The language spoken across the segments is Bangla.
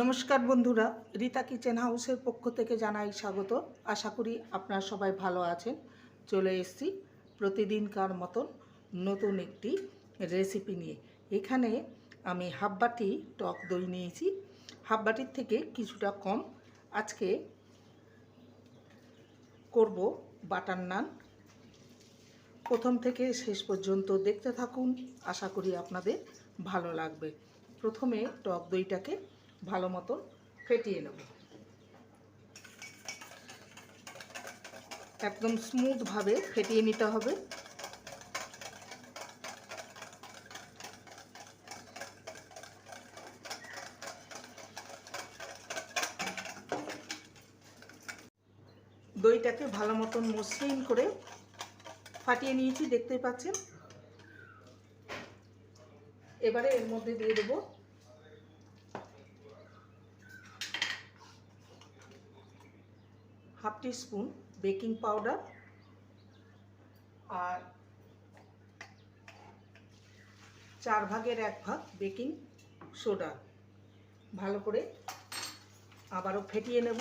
নমস্কার বন্ধুরা, রীতা কিচেন হাউসের পক্ষ থেকে জানাই স্বাগত। আশা করি আপনারা সবাই ভালো আছেন। চলে এসেছি প্রতিদিনকার মতন নতুন একটি রেসিপি নিয়ে। এখানে আমি হাফ বাটি টক দই নিয়েছি। হাফ বাটির থেকে কিছুটা কম আজকে করব বাটার নান। প্রথম থেকে শেষ পর্যন্ত দেখতে থাকুন। আশা করি আপনাদের ভালো লাগবে। প্রথমে টক দইটাকে ভালো মতন ফেটিয়ে নেব। একদম স্মুথভাবে ফেটিয়ে নিতে হবে। দইটাকে ভালো মতন মসৃণ করে ফাটিয়ে নিয়েছি, দেখতেই পাচ্ছেন। এবারে এর মধ্যে দিয়ে দেবো half teaspoon baking powder আর চার ভাগের এক ভাগ বেকিং সোডা। ভালো করে আবারও ফেটিয়ে নেব।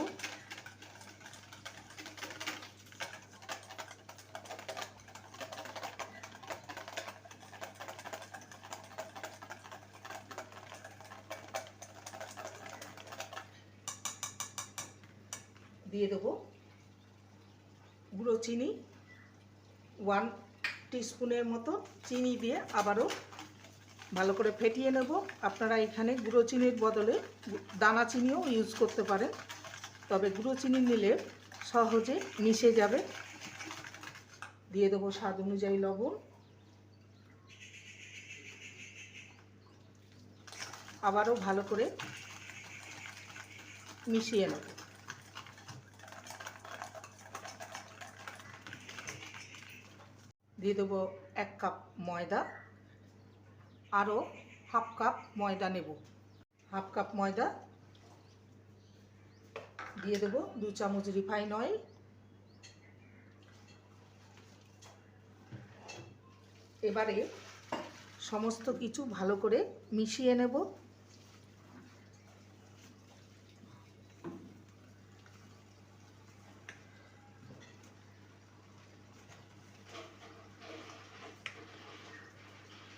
দিয়ে দেবো গুঁড়ো চিনি ওয়ান টিস্পুনের মতো চিনি দিয়ে আবারও ভালো করে ফেটিয়ে নেব। আপনারা এখানে গুঁড়ো চিনির বদলে দানা চিনিও ইউজ করতে পারেন। তবে গুঁড়ো চিনি নিলে সহজে মিশে যাবে। দিয়ে দেবো স্বাদ অনুযায়ী লবণ। আবারও ভালো করে মিশিয়ে নেব। দিয়ে দেবো এক কাপ ময়দা আরও হাফ কাপ ময়দা নেব। হাফ কাপ ময়দা দিয়ে দেবো দু চামচ রিফাইন অয়েল। এবারে সমস্ত কিছু ভালো করে মিশিয়ে নেব।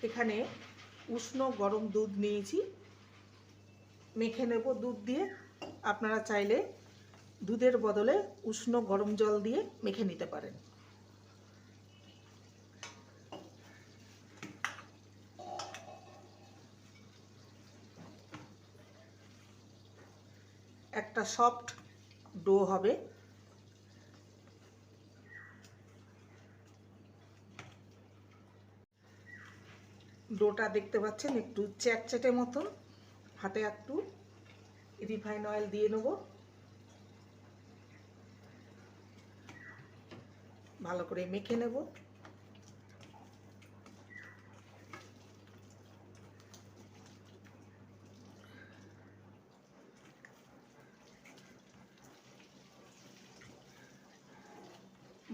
এখানে উষ্ণ গরম দুধ নিয়েছি। মেখে নেব দুধ দিয়ে। আপনারা চাইলে দুধের বদলে উষ্ণ গরম জল দিয়ে মেখে নিতে পারেন। একটা সফট ডো হবে। ডোটা দেখতে পাচ্ছেন, একটু চ্যাটচ্যাটে মতন। হাতে একটু রিফাইন অয়েল দিয়ে নেব। ভালো করে মেখে নেব।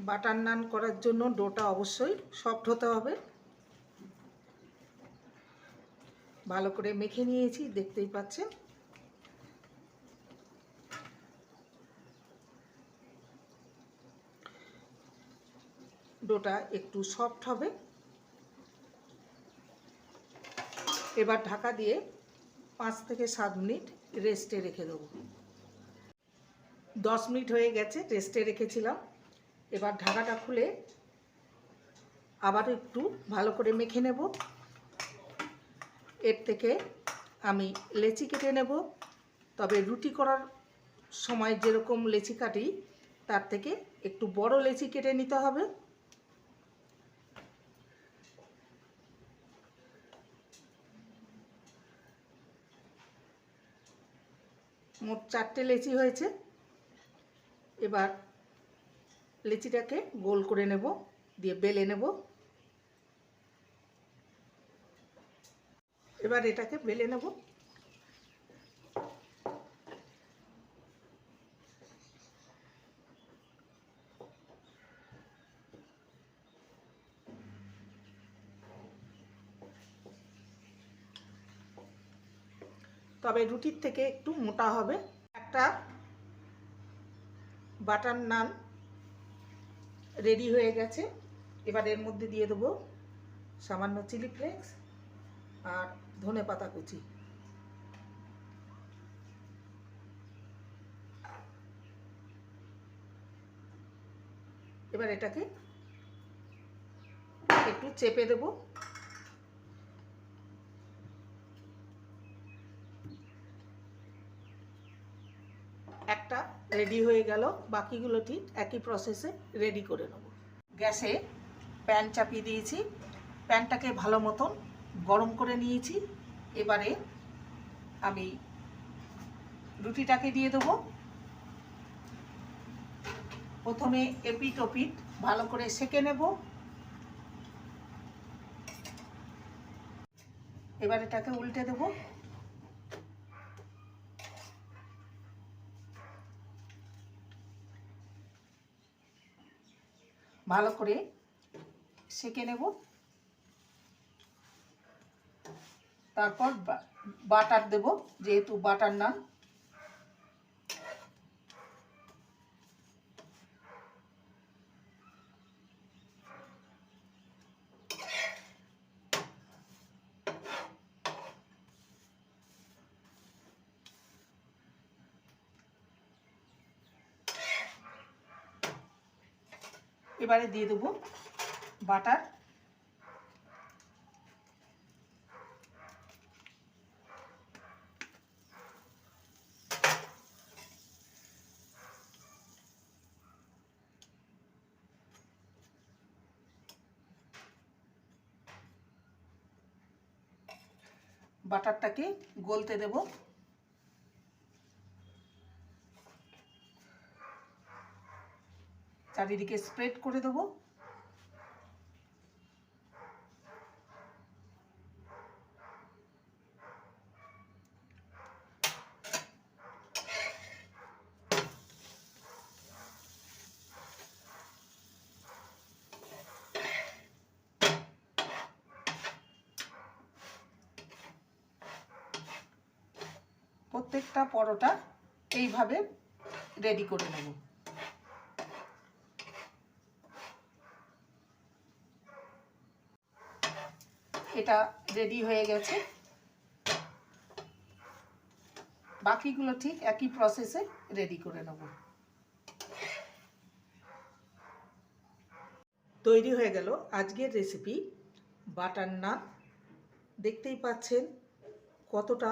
বাটার নান করার জন্য ডোটা অবশ্যই সফট হতে হবে। ভালো করে মেখে নিয়েছি, দেখতেই পাচ্ছেন। ডোটা একটু সফট হবে। এবার ঢাকা দিয়ে পাঁচ থেকে সাত মিনিট রেস্টে রেখে দেবো। দশ মিনিট হয়ে গেছে, রেস্টে রেখেছিলাম। এবার ঢাকাটা খুলে আবার একটু ভালো করে মেখে নেব। এর থেকে আমি লেচি কেটে নেব। তবে রুটি করার সময় যেরকম লেচি কাটি, তার থেকে একটু বড় লেচি কেটে নিতে হবে। মোট চারটে লেচি হয়েছে। এবার লেচিটাকে গোল করে নেব, দিয়ে বেলে নেব। এবার এটাকে বেলে নেব। তবে রুটির থেকে একটু মোটা হবে। একটা বাটার নান রেডি হয়ে গেছে। এবার এর মধ্যে দিয়ে দেবো সামান্য চিলি ফ্লেক্স আর ধনে পাতা কুচি। এবার এটাকে একটু চেপে দেব। একটা রেডি হয়ে গেল, বাকিগুলো ঠিক একই প্রসেসে রেডি করে নেব। গ্যাসে প্যান চাপিয়ে দিয়েছি। প্যানটাকে ভালো মতন গরম করে নিয়েছি। এবারে আমি রুটিটাকে দিয়ে দেবো। প্রথমে এপিট ওপিট ভালো করে সেকে নেব। এবার এটাকে উল্টে দেব। ভালো করে সেকে নেব। তারপর বাটার দেব যেহেতু বাটার নান। এবারে দিয়ে দেবো বাটার। বাটারটাকে গলতে দেব। চারিদিকে স্প্রেড করে দেবো। প্রত্যেকটা পরোটা এইভাবে রেডি করে নেব। এটা রেডি হয়ে গেছে। বাকিগুলো ঠিক একই প্রসেসে রেডি করে নেব। তৈরি হয়ে গেল আজকের রেসিপি বাটার নান। দেখতেই পাচ্ছেন কতটা